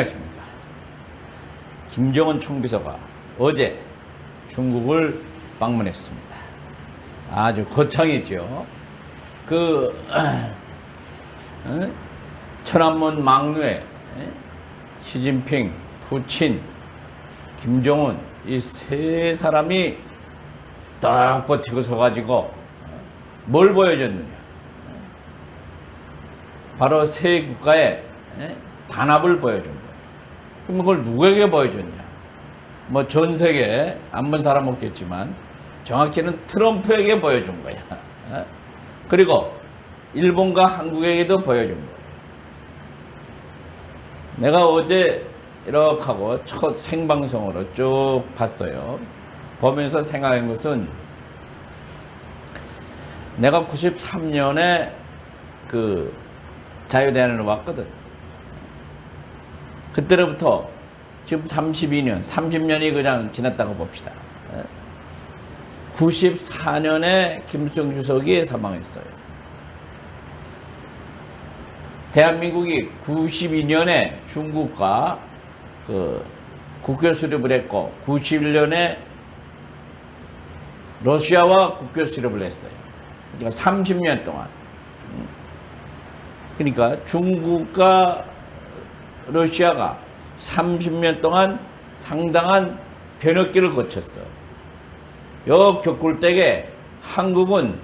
안녕하십니까. 김정은 총비서가 어제 중국을 방문했습니다. 아주 거창했죠. 그, 어? 천안문 막루에 에? 시진핑, 푸친, 김정은 이 세 사람이 딱 버티고 서가지고 어? 뭘 보여줬느냐. 바로 세 국가의 에? 단합을 거예요. 그럼 그걸 누구에게 보여줬냐? 뭐 전 세계 안 본 사람 없겠지만 정확히는 트럼프에게 보여준 거야. 어? 그리고 일본과 한국에게도 보여준 거예요. 내가 어제 이렇게 하고 첫 생방송으로 쭉 봤어요. 보면서 생각한 것은 내가 93년에 그 자유대안으로 왔거든. 그때로부터 지금 32년, 30년이 그냥 지났다고 봅시다. 94년에 김수정 주석이 사망했어요. 대한민국이 92년에 중국과 그 국교 수립을 했고 91년에 러시아와 국교 수립을 했어요. 그러니까 30년 동안. 그러니까 중국과 러시아가 30년 동안 상당한 변혁기를 거쳤어. 요 겪을 한국은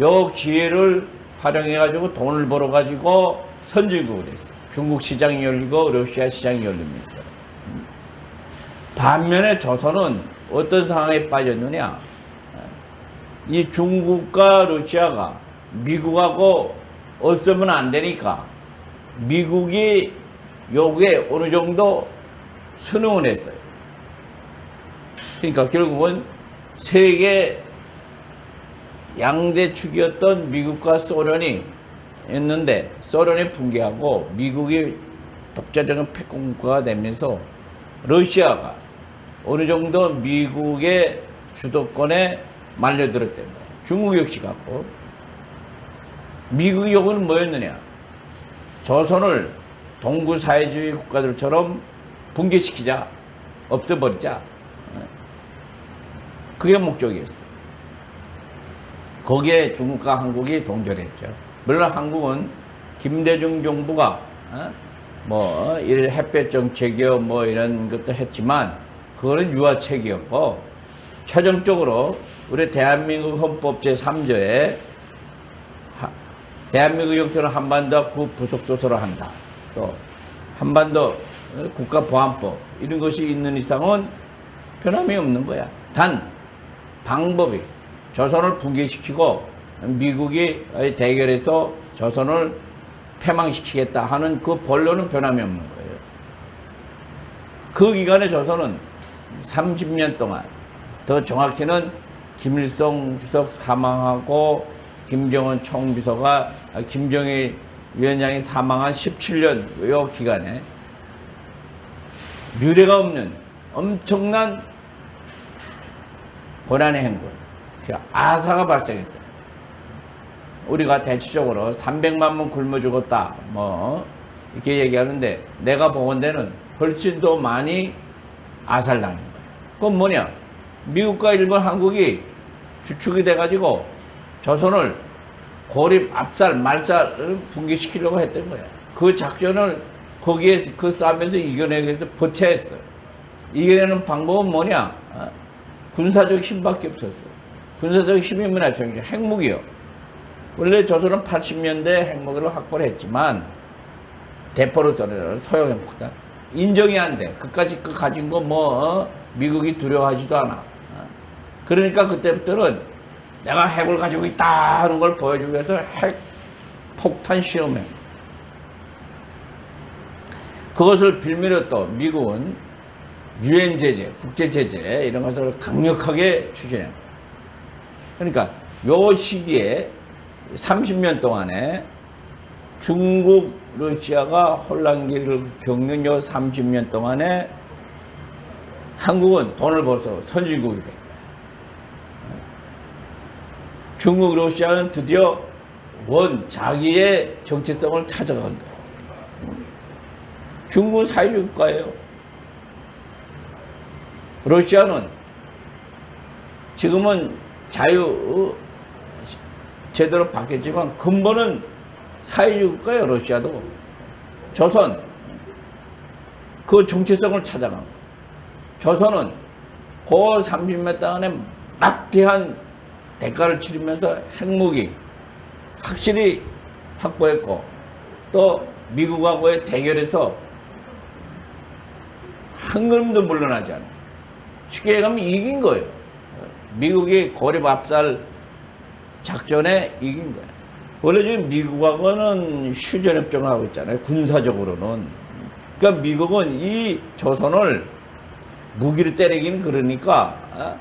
요 기회를 활용해가지고 돈을 벌어가지고 선진국이 됐어. 중국 시장이 열리고 러시아 시장이 열립니다. 반면에 조선은 어떤 상황에 빠졌느냐? 이 중국과 러시아가 미국하고 어쩌면 안 되니까 미국이 요구에 어느 정도 순응을 했어요. 그러니까 결국은 세계 양대 축이었던 미국과 소련이 있는데 소련이 붕괴하고 미국이 독자적인 패권국가가 되면서 러시아가 어느 정도 미국의 주도권에 말려들었던 거예요. 중국 역시 갖고 미국 요구는 뭐였느냐? 조선을 동구 사회주의 국가들처럼 붕괴시키자, 없애버리자. 그게 목적이었어. 거기에 중국과 한국이 동결했죠. 물론 한국은 김대중 정부가 어? 뭐 이런 햇볕 정책이요 뭐 이런 것도 했지만 그거는 유화책이었고 최종적으로 우리 대한민국 헌법 제3조에 대한민국 영토는 한반도 구 부속도서로 한다. 또 한반도 국가보안법 이런 것이 있는 이상은 변함이 없는 거야. 단 방법이 조선을 붕괴시키고 미국이 대결해서 조선을 패망시키겠다 하는 그 본론은 변함이 없는 거예요. 그 기간에 조선은 30년 동안 더 정확히는 김일성 주석 사망하고 김정은 총비서가 아, 김정일 위원장이 사망한 17년 요 기간에 유례가 없는 엄청난 고난의 행군, 그 아사가 발생했다. 우리가 대체적으로 300만 명 굶어 죽었다. 뭐 이렇게 얘기하는데 내가 보건 데는 훨씬 더 많이 아살당한 거예요. 그건 뭐냐? 미국과 일본, 한국이 주축이 돼가지고 조선을 고립, 압살, 말살을 붕괴시키려고 했던 거야. 그 작전을 거기에 그 싸움에서 이겨내기 위해서 버텨야 했어. 이겨내는 방법은 뭐냐? 어? 군사적 힘밖에 없었어. 군사적 힘이 뭐냐? 저기 핵무기요. 원래 조선은 80년대 핵무기를 확보를 했지만 대포를 쏘는 소형 핵폭탄 인정이 안 돼. 그까지 그 가진 거 뭐 미국이 두려워하지도 않아. 어? 그러니까 그때부터는 내가 핵을 가지고 있다 하는 걸 보여주기 위해서 핵 폭탄 시험해. 그것을 빌미로 또 미국은 유엔 제재, 국제 제재 이런 것을 강력하게 추진해. 그러니까 요 시기에 30년 동안에 중국, 러시아가 혼란기를 겪는 요 30년 동안에 한국은 돈을 벌어서 선진국이 된 거예요. 중국, 러시아는 드디어 원 자기의 정체성을 찾아간 거예요. 중국은 사회주의 국가예요. 러시아는 지금은 자유 어, 제대로 바뀌었지만 근본은 사회주의 국가예요. 러시아도 조선 그 정체성을 찾아간 거예요. 조선은 그 30몇 안에 막대한 대가를 치르면서 핵무기 확실히 확보했고 또 미국하고의 대결에서 한 걸음도 물러나지 않아요. 쉽게 얘기하면 이긴 거예요. 미국이 고립 압살 작전에 이긴 거예요. 원래 지금 미국하고는 휴전협정을 하고 있잖아요. 군사적으로는. 그러니까 미국은 이 조선을 무기를 때리기는 그러니까 어?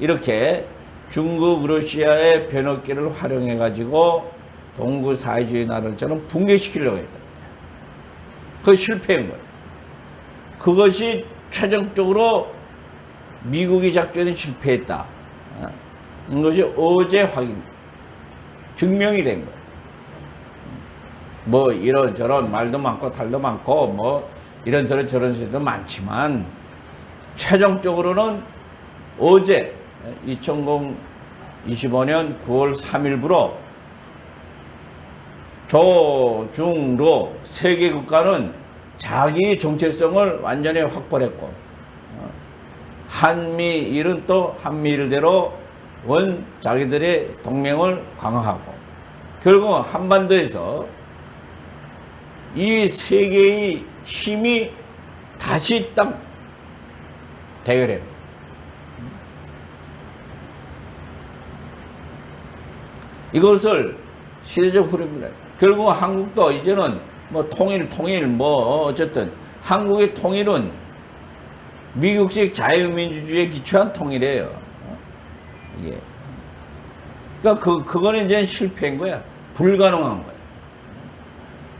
이렇게 중국, 러시아의 변호기를 활용해 가지고 동구 사회주의 나라처럼 붕괴시키려고 했다. 그 실패한 거예요. 그것이 최종적으로 미국이 작전에 실패했다. 어? 이것이 어제 확인, 증명이 된 거예요. 뭐 이런저런 말도 많고 탈도 많고 뭐 이런저런 저런 소리도 많지만 최종적으로는 어제 2025년 9월 3일부로 조, 중, 로 세 개 국가는 자기 정체성을 완전히 확보했고 어, 한미일은 또 한미일대로 원 자기들의 동맹을 강화하고 결국 한반도에서 이 세 개의 힘이 다시 딱 대결해요. 이것을 시대적 흐름이라. 결국 한국도 이제는 뭐 통일, 통일, 뭐 어쨌든 한국의 통일은 미국식 자유민주주의에 기초한 통일이에요. 어? 이게. 그러니까 그, 그거는 이제 실패한 거야. 불가능한 거야.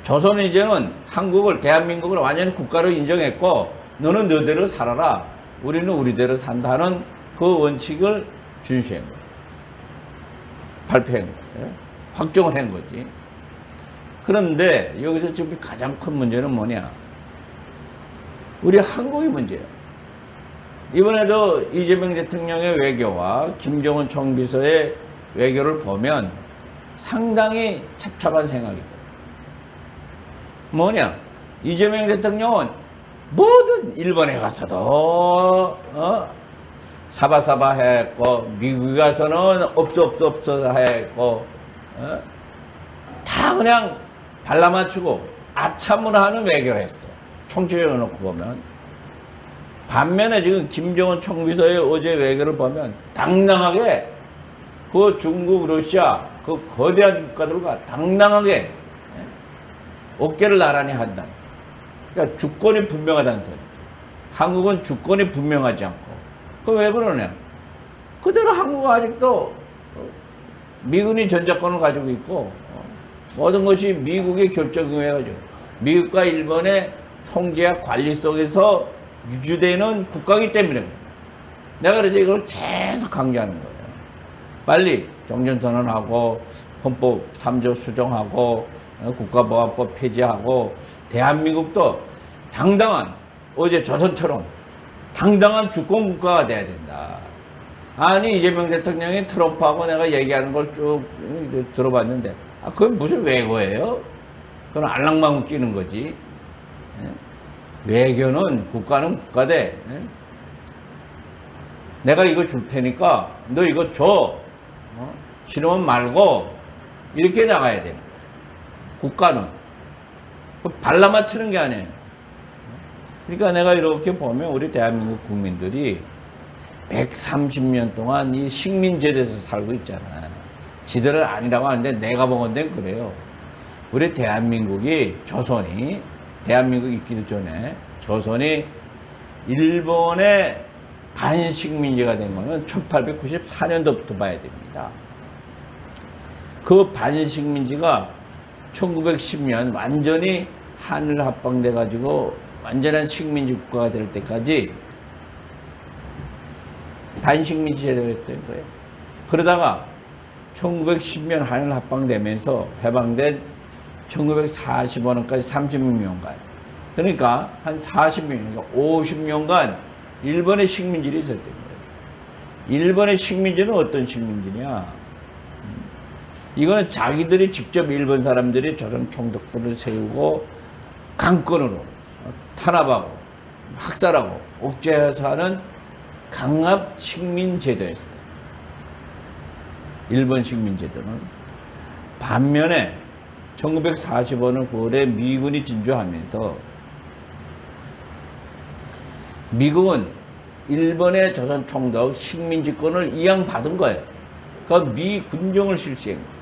조선은 이제는 한국을, 대한민국을 완전히 국가로 인정했고, 너는 너대로 살아라. 우리는 우리대로 산다는 그 원칙을 준수한 거야. 발표한 거예요. 확정을 한 거지. 그런데 여기서 지금 가장 큰 문제는 뭐냐? 우리 한국의 문제예요. 이번에도 이재명 대통령의 외교와 김정은 총비서의 외교를 보면 상당히 찹찹한 생각이 들어요. 뭐냐? 이재명 대통령은 모든 일본에 가서도 어? 사바사바 했고 미국에 가서는 없어 없어 없어 했고 어? 다 그냥 발라맞추고 아참을 하는 외교를 했어요. 총체적으로 놓고 보면 반면에 지금 김정은 총비서의 어제 외교를 보면 당당하게 그 중국, 러시아 그 거대한 국가들과 당당하게 예, 어깨를 나란히 한다. 그러니까 주권이 분명하다는 소리. 한국은 주권이 분명하지 않고. 그왜 그러냐? 그대로 한국은 아직도 미군이 전작권을 가지고 있고 어, 모든 것이 미국의 결정에 가지고 미국과 일본의 통제와 관리 속에서 유지되는 국가이기 때문에 내가 그래서 이걸 계속 강조하는 거예요. 빨리 종전선언하고 헌법 3조 수정하고 어, 국가보안법 폐지하고 대한민국도 당당한 어제 조선처럼 당당한 주권 국가가 돼야 된다. 아니 이재명 대통령이 트럼프하고 내가 얘기하는 걸 쭉 들어봤는데 아 그건 무슨 외고예요? 그건 알랑방 끼는 거지. 예? 외교는 국가는 국가대. 예? 내가 이거 줄 테니까 너 이거 줘. 어? 싫으면 말고 이렇게 나가야 거야. 국가는 그 발라맞추는 게 아니에요. 그러니까 내가 이렇게 보면 우리 대한민국 국민들이 130년 동안 이 식민지대에서 살고 있잖아. 지들은 아니라고 하는데 내가 보건 데는 그래요. 우리 대한민국이 조선이 대한민국 있기도 전에 조선이 일본의 반식민지가 된 거는 1894년도부터 봐야 됩니다. 그 반식민지가 1910년 완전히 하늘 합방돼 가지고 완전한 식민지 국가가 될 때까지 반식민지 제도가 된 거예요. 그러다가 1910년 하늘 합방되면서 해방된 1945년까지 36년간 그러니까 한 40년, 그러니까 50년간 일본의 식민지를 있었던 거예요. 일본의 식민지는 어떤 식민지냐? 음, 이거는 자기들이 직접 일본 사람들이 조선 총독부를 세우고 강권으로 탄압하고 학살하고 옥죄해서 하는 강압 식민 제도였어요. 일본 식민 제도는 반면에 1945년 9월에 미군이 진주하면서 미국은 일본의 조선 총독 식민지권을 이양받은 거예요. 그 미군정을 실시한 거예요.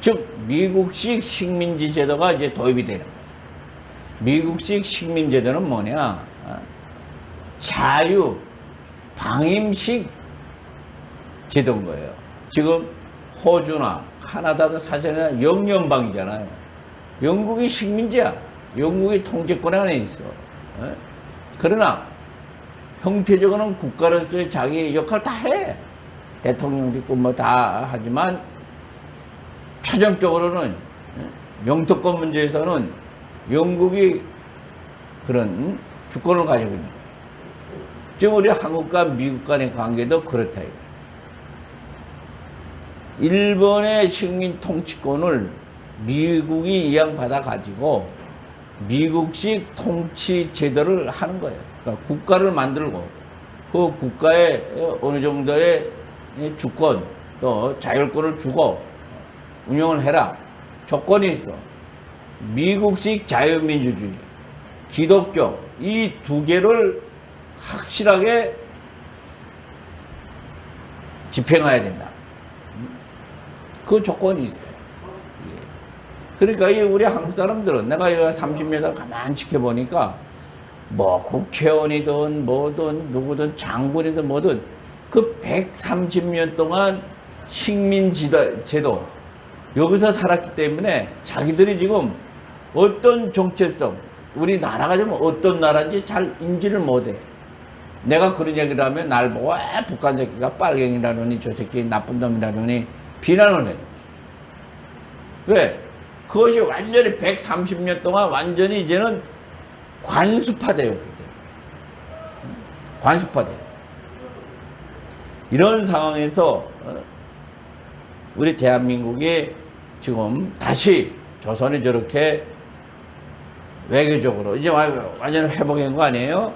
즉 미국식 식민지 제도가 이제 도입이 되는 거예요. 미국식 식민 제도는 뭐냐? 어? 자유 방임식 제도인 거예요. 지금 호주나 카나다도 사실은 영연방이잖아요. 영국이 식민지야. 영국이 통제권 안에 있어. 어? 그러나 형태적으로는 국가로서의 자기 역할 다 해. 대통령도 있고 뭐 다 하지만 최종적으로는 어? 영토권 문제에서는 영국이 그런 주권을 가지고 있는. 지금 우리 한국과 미국 간의 관계도 그렇다. 이거예요. 일본의 식민 통치권을 미국이 이양받아 가지고 미국식 통치 제도를 하는 거예요. 그러니까 국가를 만들고 그 국가에 어느 정도의 주권 또 자율권을 주고 운영을 해라. 조건이 있어. 미국식 자유민주주의, 기독교 이 두 개를 확실하게 집행해야 된다. 그 조건이 있어요. 예. 그러니까 이 우리 한국 사람들은 내가 이 30년 가만 지켜보니까 뭐 국회의원이든 뭐든 누구든 장군이든 뭐든 그 130년 동안 식민 제도 여기서 살았기 때문에 자기들이 지금 어떤 정체성 우리 나라가 좀 어떤 나라인지 잘 인지를 못해. 내가 그런 얘기를 하면 날 보고 왜 북한 새끼가 빨갱이라느니 저 새끼 나쁜 놈이라느니 비난을 해요. 왜? 그것이 완전히 130년 동안 완전히 이제는 때문에. 관습화돼요. 이런 상황에서 어, 우리 대한민국이 지금 다시 조선이 저렇게 외교적으로 이제 완전 회복한 거 아니에요?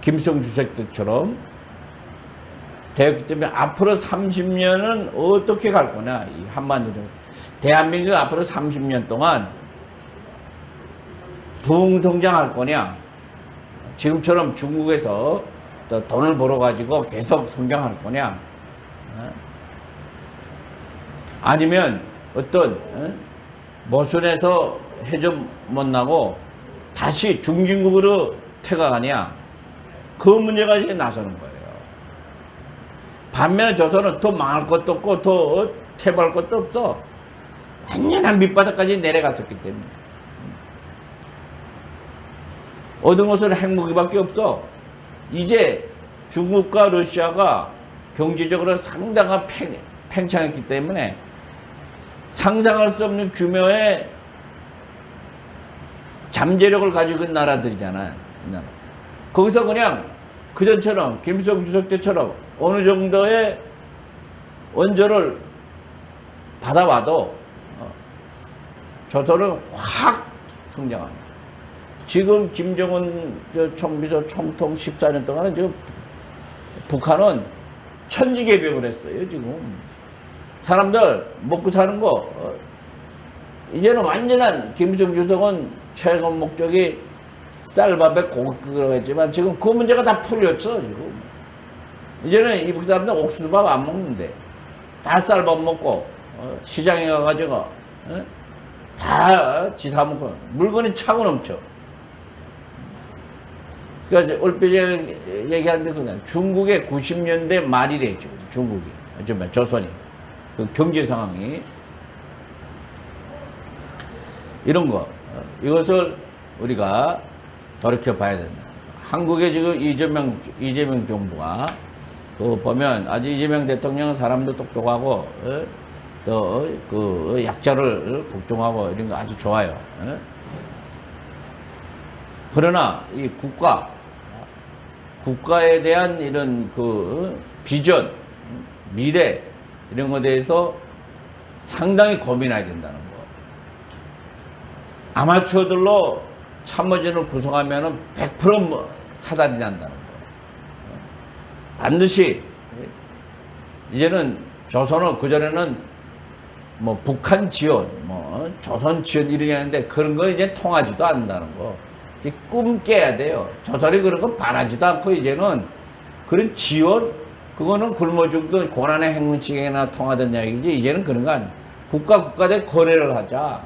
김성 주석 때처럼 되었기 때문에 앞으로 30년은 어떻게 갈 거냐 이 한반도에서 대한민국 앞으로 30년 동안 부흥성장할 거냐 지금처럼 중국에서 또 돈을 벌어 가지고 계속 성장할 거냐 어? 아니면 어떤 어? 모순에서 해좀 못 나고 다시 중진국으로 퇴각하냐 그 문제가 이제 나서는 거예요. 반면에 조선은 더 망할 것도 없고 더 퇴보할 것도 없어. 완전한 밑바닥까지 내려갔었기 때문에. 얻은 것은 핵무기밖에 없어. 이제 중국과 러시아가 경제적으로 상당한 팽, 팽창했기 때문에 상상할 수 없는 규모의 잠재력을 가지고 있는 나라들이잖아요. 거기서 그냥 그전처럼 김일성 주석 때처럼 어느 정도의 원조를 받아와도 어, 조선은 확 성장합니다. 지금 김정은 총비서 총통 14년 동안은 지금 북한은 천지개벽을 했어요, 지금. 사람들 먹고 사는 거, 어, 이제는 완전한 김일성 주석은 최근 목적이 쌀밥에 고기 끓여했지만 지금 그 문제가 다 풀렸어, 지금. 이제는 이북 사람들 옥수수밥 안 먹는데 다 쌀밥 먹고 어, 시장에 가가지고 어? 다 지사 먹고 물건이 차고 넘쳐. 그러니까 얼핏 얘기하는데 그냥 중국의 90년대 말이래 지금 중국이 좀 조선이 그 경제 상황이 이런 거 어, 이것을 우리가 돌이켜 봐야 된다. 한국의 지금 이재명 이재명 정부가 그 보면 아주 이재명 대통령은 사람도 똑똑하고 어? 또그 약자를 복종하고 이런 거 아주 좋아요. 어? 그러나 이 국가, 국가에 대한 이런 그 비전, 미래 이런 것에 대해서 상당히 고민해야 된다는 거. 아마추어들로 참모진을 구성하면은 100% 사단이 난다는 거. 반드시 이제는 조선은 그전에는 뭐 북한 지원, 뭐 조선 지원 하는데 그런 거 이제 통하지도 않는다는 거. 이꿈 깨야 돼요. 조선이 그런 거 바라지도 않고 이제는 그런 지원, 그거는 굶어 죽도 고난의 행문칙에나 통하던 이야기지 이제는 그런 거 아니야. 국가 국가 대 거래를 하자.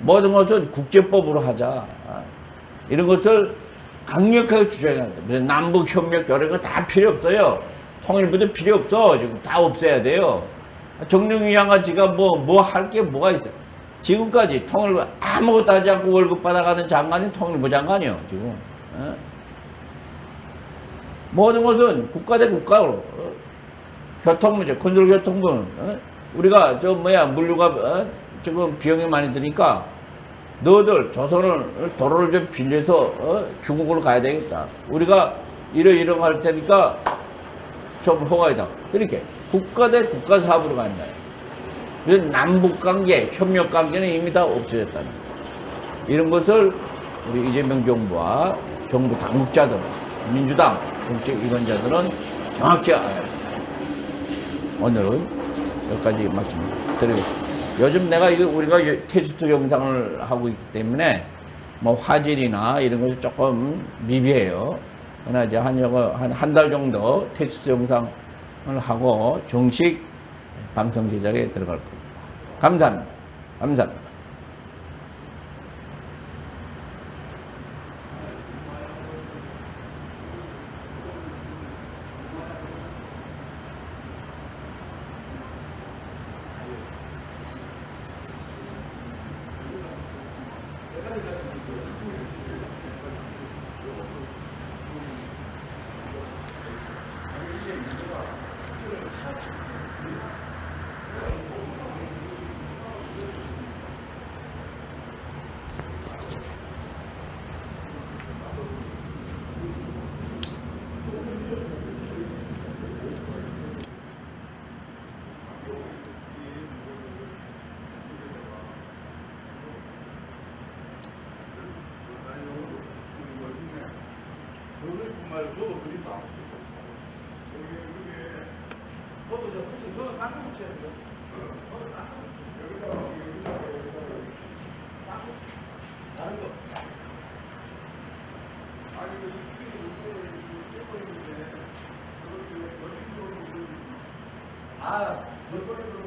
모든 것은 국제법으로 하자. 이런 것을 강력하게 주장해야 돼. 무슨 남북 협력 이런 거 다 필요 없어요. 통일부도 필요 없어. 지금 다 없애야 돼요. 정릉이 양아지가 뭐 뭐 할 게 뭐가 있어? 지금까지 통일부 아무것도 하지 않고 월급 받아가는 장관이 통일부 장관이요. 지금 어? 모든 것은 국가 대 국가로 어? 교통 문제, 건설 교통부는 어? 우리가 저 뭐야 물류가 어? 지금 비용이 많이 드니까 너들 조선을 도로를 좀 빌려서 어? 중국으로 가야 되겠다. 우리가 이러 이러 할 테니까 좀 허가이다. 이렇게 국가 대 국가 사업으로 간다. 그래서 남북 관계, 협력 관계는 이미 다 없어졌다는 거. 이런 것을 우리 이재명 정부와 정부 당국자들, 민주당 정책 이권자들은 정확히 알아야 돼. 오늘은 여기까지 말씀드리겠습니다. 요즘 내가 이거 우리가 요- 테스트 영상을 하고 있기 때문에 뭐 화질이나 이런 것이 조금 미비해요. 그러나 이제 한 요거 한한 달 정도 테스트 영상을 하고 정식 방송 제작에 들어갈 겁니다. 감사합니다. 감사합니다. 되